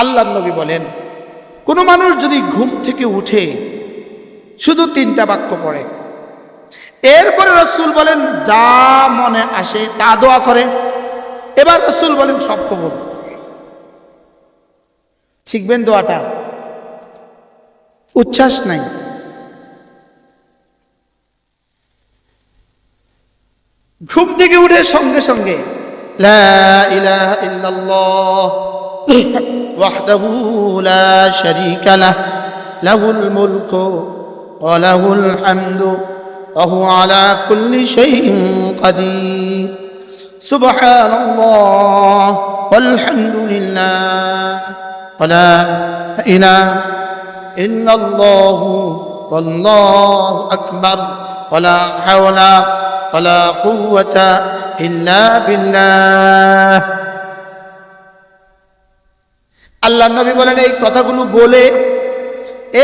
আল্লাহ নবী বলেন, কোনো মানুষ যদি ঘুম থেকে উঠে শুধু তিনটা বাক্য পড়ে, এরপরে রসুল বলেন, যা মনে আসে তা দোয়া করে। এবার রসুল বলেন, সব কবুল। শিখবেন দোয়াটা? উচ্ছ্বাস নাই। ঘুম থেকে উঠে সঙ্গে সঙ্গে, লা ইলাহা ইল্লাল্লাহ وحده لا شريك له له الملك وله الحمد وهو على كل شيء قدير. سبحان الله والحمد لله. ولا إله إلا الله والله أكبر. ولا حول ولا قوة إلا بالله. আল্লাহ নবী বলেন এই কথাগুলো বলে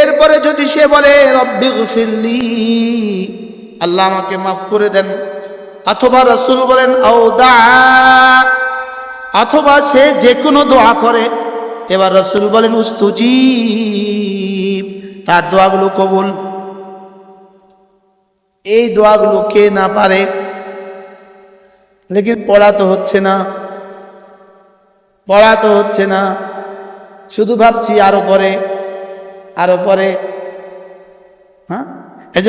এরপরে যদি সে বলে, রব্বি গফিরলি আল্লাহ আমাকে মাফ করে দেন। অথবা রসুল বলেন ও দা অথবা সে যে কোনো দোয়া করে। এবার রসুল বলেন উস্তুজি তার দোয়াগুলো কবুল। এই দোয়াগুলো কে না পারে, লেকিন পড়া তো হচ্ছে না, পড়া তো হচ্ছে না। শুধু ভাবছি আরও পরে আরও পরে। হ্যাঁ? এই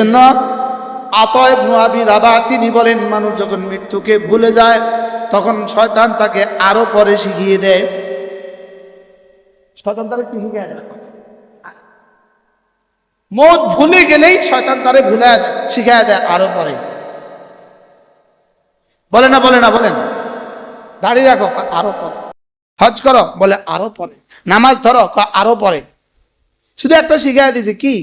আতয়েব নোয়াবি রাবা, তিনি বলেন, মানুষ যখন মৃত্যুকে ভুলে যায়, তখন শয়তান তাকে আরও পরে শিখিয়ে দেয়। শয়তান তাকে কি শিখে মত ভুলে গেলেই শয়তান তারে ভুলে শিখায় দেয় আরও পরে। বলে না বলে না বলেন দাঁড়িয়ে রাখো, আরও পরে। হজ করো। বলে, আরও পরে। নামাজ ধরো। আরও পরে। শুধু একটা শিখাই দিছে, কি?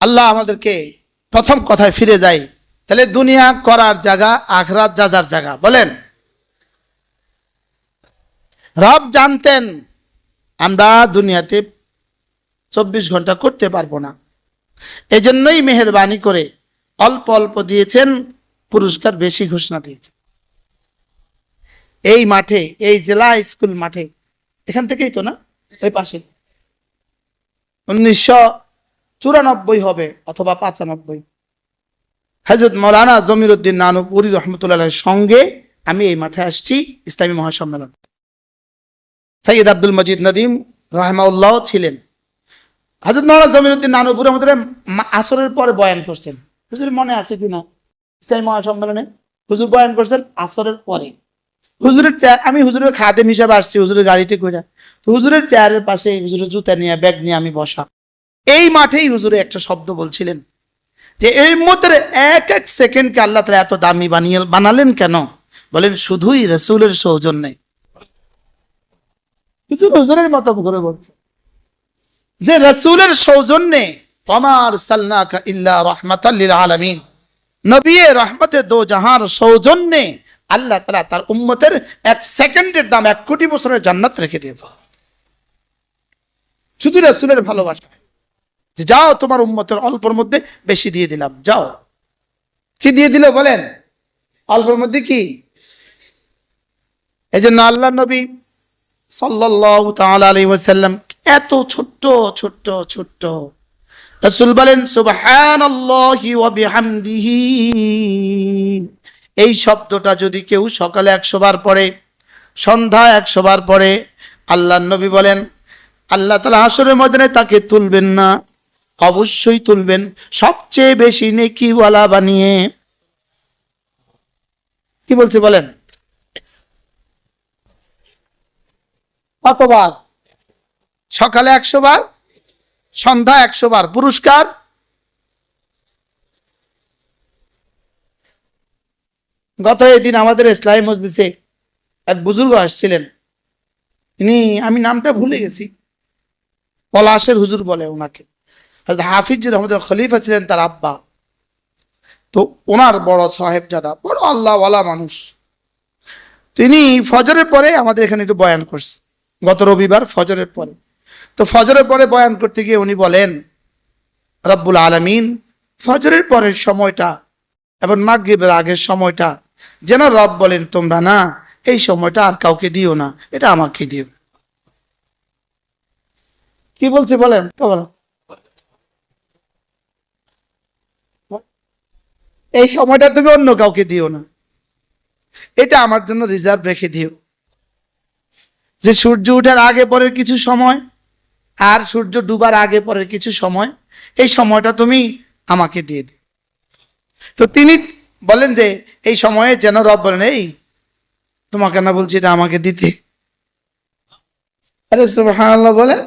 আল্লাহ আমাদেরকে প্রথম কথায় ফিরে যাই তাহলে দুনিয়া করার জায়গা, আখরাত যাজার জায়গা। বলেন, রব জানতেন আমরা দুনিয়াতে চব্বিশ ঘণ্টা করতে পারব না। এজন্যই মেহরবানি করে অল্প অল্প দিয়েছেন পুরস্কার বেশি ঘোষণা দিয়েছেন এই মাঠে, এই জেলা স্কুল মাঠে, এখান থেকেই তো না? ওই পাশে। উনিশশো চুরানব্বই হবে অথবা পাঁচানব্বই। হজরত মৌলানা জমির উদ্দিন নানুপুরি রহমতুল্লাহ সঙ্গে আমি এই মাঠে আসছি, ইসলামী মহাসম্মেলন। সৈয়দ আব্দুল মজিদ নদীম রাহমাউল্লাহ ছিলেন। হাজরত মৌলানা জমির উদ্দিন নানুপুর আমাদের আসরের পরে বয়ান করছেন। মনে আছে কিনা? ইসলামী মহাসম্মেলনে হুজুর বয়ান করছেন আসরের পরে। হুজুরের চেয়ার আমি হুজুরের খাদেম হিসাবে আসছি, হুজুরের গাড়িতে করে। তো হুজুরের চেয়ারের পাশে হুজুরের জুতা নিয়ে, ব্যাগ নিয়ে আমি বসা। এই মাঠেই হুজুরে একটা শব্দ বলছিলেন যে, এই মতের এক এক সেকেন্ডকে আল্লাহ তালা এত দামি বানিয়ে, বানালেন কেন? বলেন, শুধুই রসুলের সৌজন্যে। হুজুরের মতো করে বলছে। যে, রসুলের সৌজন্যে কমার সাল্লাকা ইল্লা রহমাতাল্লিল আলামিন। নবী রহমতে দো জাহার সৌজন্যে আল্লাহ তালা তার উম্মতের এক সেকেন্ডের দাম এক কোটি বছরের জান্নাত রেখে দিয়েছে। শুধু রসুলের ভালোবাসা। যে যাও তোমার উম্মতের অল্পর মধ্যে বেশি দিয়ে দিলাম, যাও। কি দিয়ে দিল বলেন? অল্পর মধ্যে কি? এই জন্য আল্লাহ নবী সাল্লাল্লাহু তাআলা আলাইহি ওয়াসাল্লাম এত ছোট্ট ছোট্ট ছোট্ট রাসূল বলেন বিহামদিহি। এই শব্দটা যদি কেউ সকালে একশো বার পড়ে সন্ধ্যা একশো বার পড়ে আল্লাহ নবী বলেন, আল্লাহ তালা হাসরের ময়দানে তাকে তুলবেন না। অবশ্যই তুলবেন। সবচেয়ে বেশি নেকিওয়ালা বানিয়ে কি বলছে বলেন? কতবার? সকালে একশো বার? সন্ধ্যা একশো বার। পুরস্কার? গত এদিন আমাদের ইসলামী মসজিদে এক বুজুর্গ আসছিলেন। তিনি, আমি নামটা ভুলে গেছি। পলাশের হুজুর বলে ওনাকে। হাফিজ রহমদ খলিফা ছিলেন, তার আব্বা। তো ওনার বড় সাহেবজাদা, বড় আল্লাহওয়ালা মানুষ। তিনি ফজরের পরে আমাদের এখানে একটু বয়ান করছে। গত রবিবার ফজরের পরে। তো ফজরের পরে বয়ান করতে গিয়ে উনি বলেন, রব্বুল আলমিন, ফজরের পরের সময়টা এবং মাগরিবের আগের সময়টা, যেন রব বলেন, তোমরা না, এই সময়টা আর কাউকে দিও না, এটা আমাকে দিও। কি বলছে বলেন? এই সময়টা তুমি অন্য কাউকে দিও না। এটা আমার জন্য রিজার্ভ রেখে দিও। যে সূর্য ওঠার আগে পরের কিছু সময় আর সূর্য ডুবার আগে পরের কিছু সময় এই সময়টা তুমি আমাকে দিয়ে দিও তো তিনি বলেন যে এই সময়ে যেন রব বলেন এই তোমাকে না বলছি এটা আমাকে দিতে আরে সুবহানাল্লাহ বলেন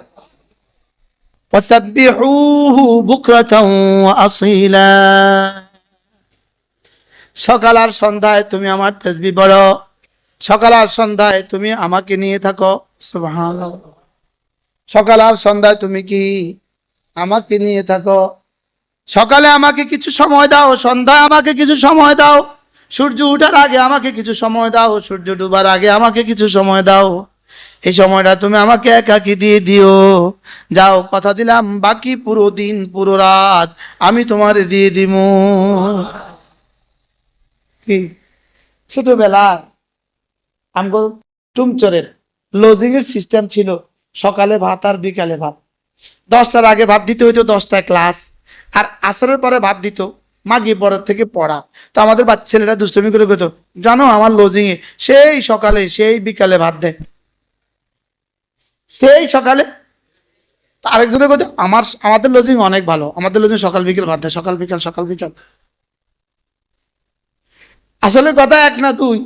وسبحوه بكرة وأصيلا সকাল আর সন্ধ্যায় তুমি আমার তসবি পড়ো সকাল আর সন্ধ্যায় তুমি আমাকে নিয়ে থাকো সুবহানাল্লাহ সকাল আর সন্ধ্যায় তুমি কি আমাকে নিয়ে থাকো? সকালে আমাকে কিছু সময় দাও, সন্ধ্যায় আমাকে কিছু সময় দাও। সূর্য উঠার আগে আমাকে কিছু সময় দাও, সূর্য ডুবার আগে আমাকে কিছু সময় দাও। এই সময়টা তুমি আমাকে একাকি দিয়ে দিও। যাও, কথা দিলাম, বাকি পুরো দিন, পুরো রাত আমি তোমারে দিয়ে দিব কি? ছোটবেলা আমগো টুমচরের লজিং এর সিস্টেম ছিল সকালে ভাত আর বিকালে ভাত। দশটার আগে ভাত দিতে হইতো, দশটায় ক্লাস। আর আসরের পরে ভাত দিত মাগি পরের থেকে পড়া। তো আমাদের বাচ্চা ছেলেরা দুষ্টমি করে পেত জানো আমার লজিং এ সেই সকালে, সেই বিকালে ভাত দেয় সেই সকালে আরেকজনের কথা আমার আমাদের লজিং অনেক ভালো, আমাদের লজিং সকাল বিকেল ভাত দেয় সকাল বিকাল সকাল বিকাল। আসলে কথা এক না তুই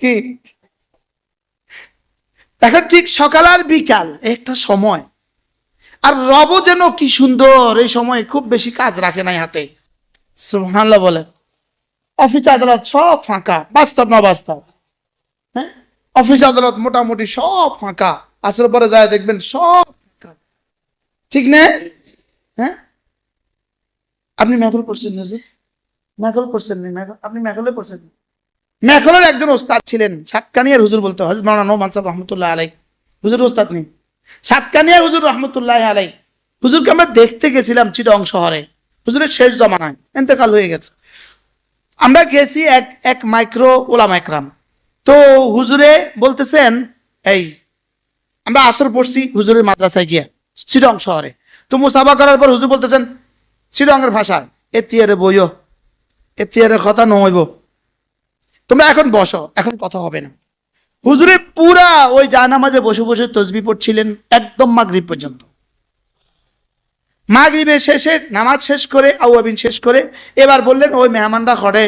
কি? এখন ঠিক সকাল আর বিকাল, একটা সময়। আর রব যেন কি সুন্দর, এই সময় খুব বেশি কাজ রাখে নাই হাতে। সুবহানাল্লাহ বলে। অফিস আদালত সব ফাঁকা, বাস্তব না বাস্তব? হ্যাঁ? অফিস আদালত মোটামুটি সব ফাঁকা আসলে পরে যায় দেখবেন সব ফাঁকা। ঠিক না? হ্যাঁ? আপনি ম্যাকল পড়ছেন না যে? ম্যাকল পড়ছেন না আপনি ম্যাকলে পড়ছেন না? ম্যাকলের একজন ওস্তাদ ছিলেন, সাতকানিয়ার হুজুর বলতে হজরত মাওলানা নোমান সাহেব রহমতুল্লাহ আলাই হুজুর ওস্তাদ নেই সাতকানিয়ার হুজুর রহমতুল্লাহ আলাই হুজুরকে আমরা দেখতে গেছিলাম চিটং শহরে। হুজুরের শেষ জমানায় এতেকাল হয়ে গেছে। আমরা গেছি এক এক মাইক্রো ওলা মাইক্রাম তো হুজুরে বলতেছেন, এই, আমরা আসর পড়ছি হুজুরের মাদ্রাসায় গিয়া, চিটং শহরে। তো মুসাফা করার পর হুজুর বলতেছেন, চিটংয়ের ভাষায়, এতিয়ারে বইও এতিয়ারে কথা নইব তোমরা এখন বসো, এখন কথা হবে না। হুজুরে পুরা ওই জানামাজে বসে বসে তসবি পড়ছিলেন একদম মাগরিব পর্যন্ত। মাগরিবের শেষে নামাজ শেষ করে, আউয়াবিন শেষ করে এবার বললেন, ওই মেহমানরা ঘরে।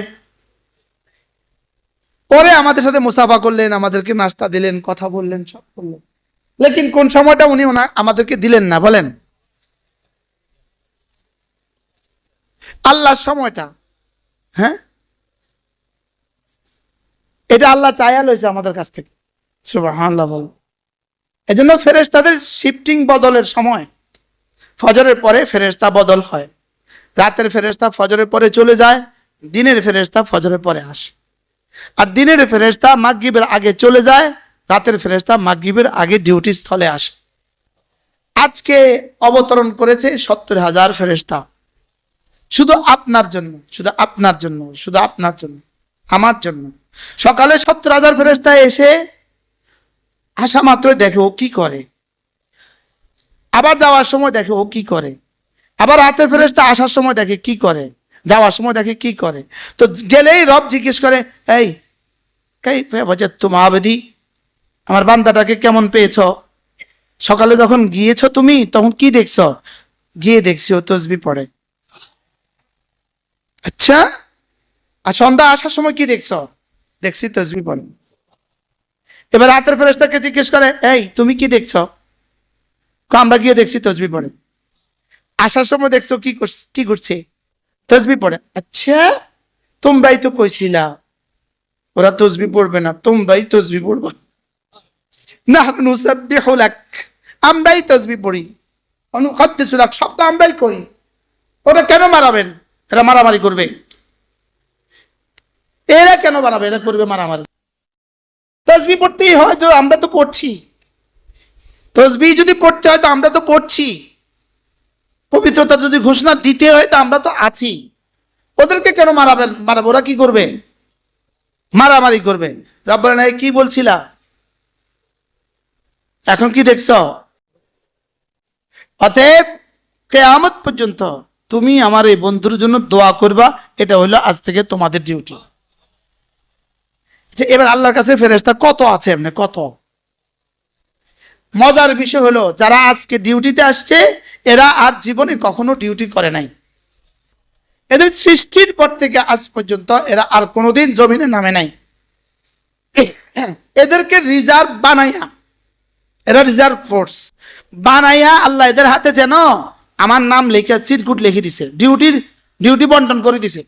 পরে আমাদের সাথে মুসাফা করলেন, আমাদেরকে নাস্তা দিলেন, কথা বললেন, সব করলেন। লেকিন কোন সময়টা উনি ওনা আমাদেরকে দিলেন না, বলেন। আল্লাহর সময়টা হ্যাঁ? এটা আল্লাহ চায়া লইছে আমাদের কাছ থেকে। সুবহানাল্লাহ বল। এই জন্য ফেরেশতাদের শিফটিং বদলের সময় ফজরের পরে ফেরেশতা বদল হয়। রাতের ফেরেশতা ফজরের পরে চলে যায়, দিনের ফেরেশতা ফজরের পরে আসে। আর দিনের ফেরেশতা মাগরিবের আগে চলে যায়, রাতের ফেরেশতা মাগরিবের আগে ডিউটি স্থলে আসে। আজকে অবতরণ করেছে সত্তর হাজার ফেরেশতা। শুধু আপনার জন্য, শুধু আপনার জন্য, শুধু আপনার জন্য, আমার জন্য। সকালে সত্তর হাজার ফেরেস্তা এসে আসা মাত্র দেখে ও কি করে। আবার যাওয়ার সময় দেখে ও কি করে। আবার রাতের ফেরেস্তা আসার সময় দেখে কি করে। যাওয়ার সময় দেখে কি করে। তো গেলেই রব জিজ্ঞেস করে, এই তোমা আবেদি? আমার বান্দাটাকে কেমন পেয়েছ? সকালে যখন গিয়েছ তুমি, তখন কি দেখছ? গিয়ে দেখছি ও তসবি পড়ে। আচ্ছা আর সন্ধ্যা আসার সময় কি দেখছ? দেখছি তসবি পড়ে। এবার রাতের ফেরেস্তাকে জিজ্ঞেস করে, এই, তুমি কি দেখছ? আমরা গিয়ে দেখছি তসবি পড়ে। আসার সময় দেখছ কি করছ, কি করছে? তসবি পড়ে। আচ্ছা তোমরাই তো কইছিলা, ওরা তসবি পড়বে না, তোমরাই তসবি পড়বে। আমরাই তসবি পড়ি। অনুখাদ্দিসু লাক, সব তো আমরাই করি। ওরা কেন মারাবেন? এরা মারামারি করবে। এরা কেন বানাবে? এরা করবে মারামারি তসবি পড়তেই হয় তো, আমরা তো পড়ছি। তসবি যদি পড়তে হয় তো আমরা তো পড়ছি। পবিত্রতা যদি ঘোষণা দিতে হয় তো আমরা তো আছি। ওদেরকে কেন মারাবেন? মারাবো, ওরা কি করবে? মারামারি করবে। আলামিন কি বলছিলা? এখন কি দেখছ? অতএব কেয়ামত পর্যন্ত তুমি আমার এই বন্ধুর জন্য দোয়া করবা, এটা হলো আজ থেকে তোমাদের ডিউটি যে এবার আল্লাহর কাছে ফেরেস্তা কত আছে এমনি, কত? মজার বিষয় হলো, যারা আজকে ডিউটিতে আসছে, এরা আর জীবনে কখনো ডিউটি করে নাই। এদের সৃষ্টির পর থেকে আজ পর্যন্ত এরা আর কোনোদিন জমিনে নামে নাই। এদেরকে রিজার্ভ বানাইয়া, এরা রিজার্ভ ফোর্স, বানাইয়া আল্লাহ এদের হাতে যেন আমার নাম লিখে, চিরকুট লিখে দিছে, ডিউটির, ডিউটি বন্টন করে দিছে।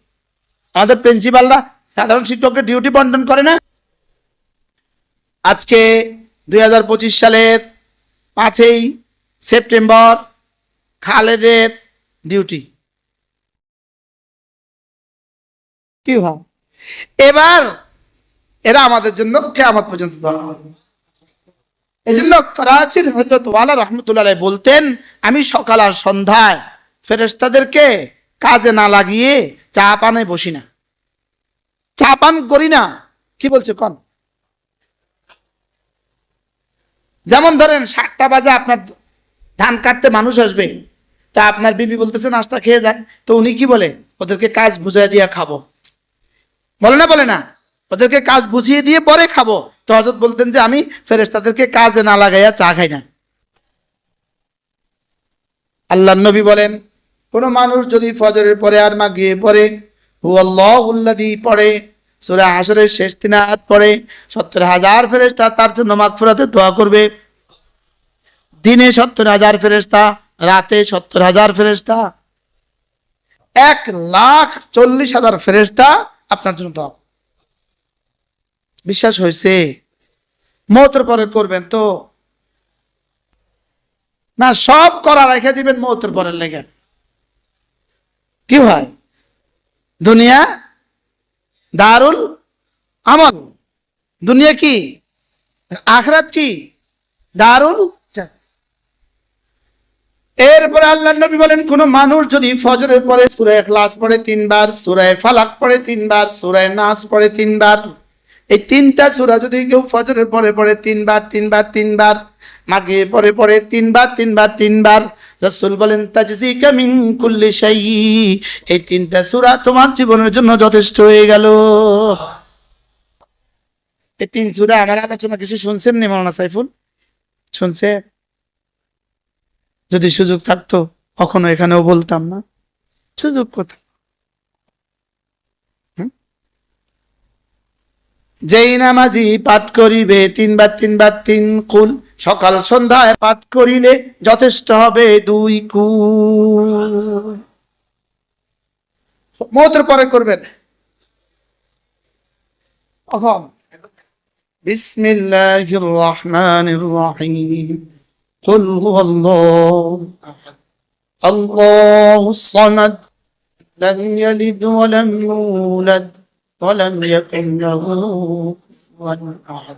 আমাদের প্রিন্সিপালরা সাধারণ শিক্ষককে ডিউটি বন্টন করে না? আজকে দুই হাজার পঁচিশ সালের পাঁচই সেপ্টেম্বর খালেদের ডিউটি কি ভাব? এবার এরা আমাদের জন্য কেয়ামত পর্যন্ত দোয়া করবে। এই জন্য করাচির হজরত ওয়ালা রহমতুল্লাহ বলতেন আমি সকাল আর সন্ধ্যায় ফেরেস্তাদেরকে কাজে না লাগিয়ে চা পানে বসি না। চা পান করি না। কি বলছে কন? যেমন ধরেন সাতটা বাজে আপনার ধান কাটতে মানুষ আসবে, তা আপনার বিবি বলতেছে, নাস্তা খেয়ে যান। তো উনি কি বলে? ওদেরকে কাজ বুঝিয়ে দিয়ে খাব। বলে না বলে না। ওদেরকে কাজ বুঝিয়ে দিয়ে পরে খাব। তো হজরত বলতেন যে, আমি ফেরেশতাদেরকে কাজে না লাগাইয়া চা খাই না। আল্লাহ নবী বলেন, কোন মানুষ যদি ফজরের পরে আর মাগিয়ে পড়ে হু পড়ে, সুরা হাসরের শেষ তিন আয়াত পড়ে তার জন্য দোয়া করবে। দিনে সত্তর হাজার রাতে সত্তর হাজার ফেরেশতা, এক লাখ চল্লিশ হাজার আপনার জন্য দোয়া বিশ্বাস হয়েছে? মৌতের পরে করবেন তো? না, সব করা রেখে দিবেন মৌতের পরে লেগে। কি ভাই? দুনিয়া, দারুল আমল। দুনিয়া কি? আখরাত কি? দারুল এরপরে আল্লাহ নবী বলেন, কোন মানুষ যদি ফজরের পরে সুরায় ক্লাস পড়ে তিনবার সুরায় ফালাক পড়ে তিনবার সুরায় নাচ পড়ে তিনবার, এই তিনটা সূরা যদি কেউ ফজরের পরে পড়ে তিনবার তিনবার তিনবার মাগে পরে পরে তিনবার তিনবার তিনবার রসুল বলেন, তাজজিকা মিন কুল্লি শাই এই তিনটা সূরা তোমার জীবনের জন্য যথেষ্ট হয়ে গেল। এই তিন সূরা আমার আলোচনা কিছু শুনছেন নি মাওলানা সাইফুল? শুনছে? যদি সুযোগ থাকতো, কখনো এখানেও বলতাম না। সুযোগ কোথায়? যেই নামাজি পাঠ করিবে, তিনবার তিনবার, তিন কুল। সকাল সন্ধ্যায় পাঠ করিলে যথেষ্ট হবে দুই কুল মৌতের পরে করবেন অহম বিসমিল্লাহির রহমানির রহিম قل هو الله أحد الله الصمد لم يلد ولم يولد ولم يكن له كفوا أحد